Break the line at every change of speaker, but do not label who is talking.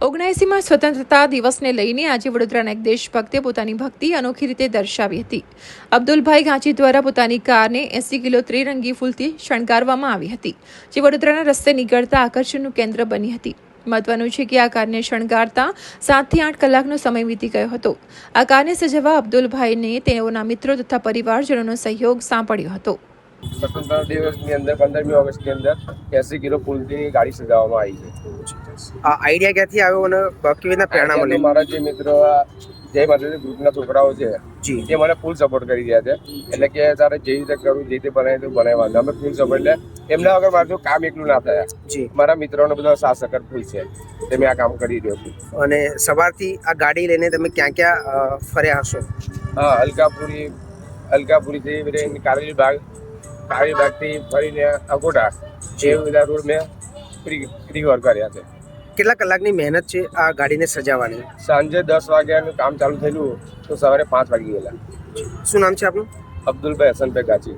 ઓગણએંસીમાં સ્વતંત્રતા દિવસને લઈને આજે વડોદરાના એક દેશભક્તે પોતાની ભક્તિ અનોખી રીતે દર્શાવી હતી. અબ્દુલભાઈ ગાંચી દ્વારા પોતાની કારને એસી કિલો ત્રિરંગી ફૂલથી શણગારવામાં આવી હતી, જે વડોદરાના રસ્તે નીકળતા આકર્ષણનું કેન્દ્ર બની હતી. મહત્વનું છે કે આ કારને શણગારતા સાતથી આઠ કલાકનો સમય વીતી ગયો હતો. આ કારને સજાવવા અબ્દુલભાઈને તેઓના મિત્રો તથા પરિવારજનોનો સહયોગ સાંપડ્યો હતો.
સ્વતંત્ર દિવસની અંદર પંદરમી ઓગસ્ટની અંદર એસી કિલો ફૂલથી ગાડી સજાવવામાં આવી છે.
આ આઈડિયા ક્યાંથી આવ્યો અને કેવી રીતના પ્રેરણા મળી
મારા જે મિત્રો જય માતાજી ગ્રુપના છોકરાઓ છે
જી.
એ મને ફૂલ સપોર્ટ કરી રહ્યા છે. એટલે કે તારે જે રીતે કરવું જે રીતે બનાવી તું બનાવવાનું. અમે ફૂલ સપોર્ટ એટલે એમના વગર મારું કામ એકલું ના થયા. મારા મિત્રોનો બધા સાથ સકર ફૂલ છે. તે મેં આ કામ કરી રહ્યો છું.
અને સવારથી આ ગાડી લઈને તમે ક્યાં ક્યાં ફર્યા હશો?
હા અલકાપુરી અલકાપુરીથી પછી કારેલી બાગ કારેલી બાગથી ફરીને અગોડા જે. બધા રોડ મેં ફ્રી રિકવર કર્યા છે.
કેટલા કલાકની મહેનત છે આ ગાડીને સજાવવાની?
સાંજે દસ વાગ્યાનું કામ ચાલુ થયેલું તો સવારે પાંચ વાગી ગયેલા.
શું નામ છે આપનું?
અબ્દુલભાઈ હસનભાઈ ગાચી.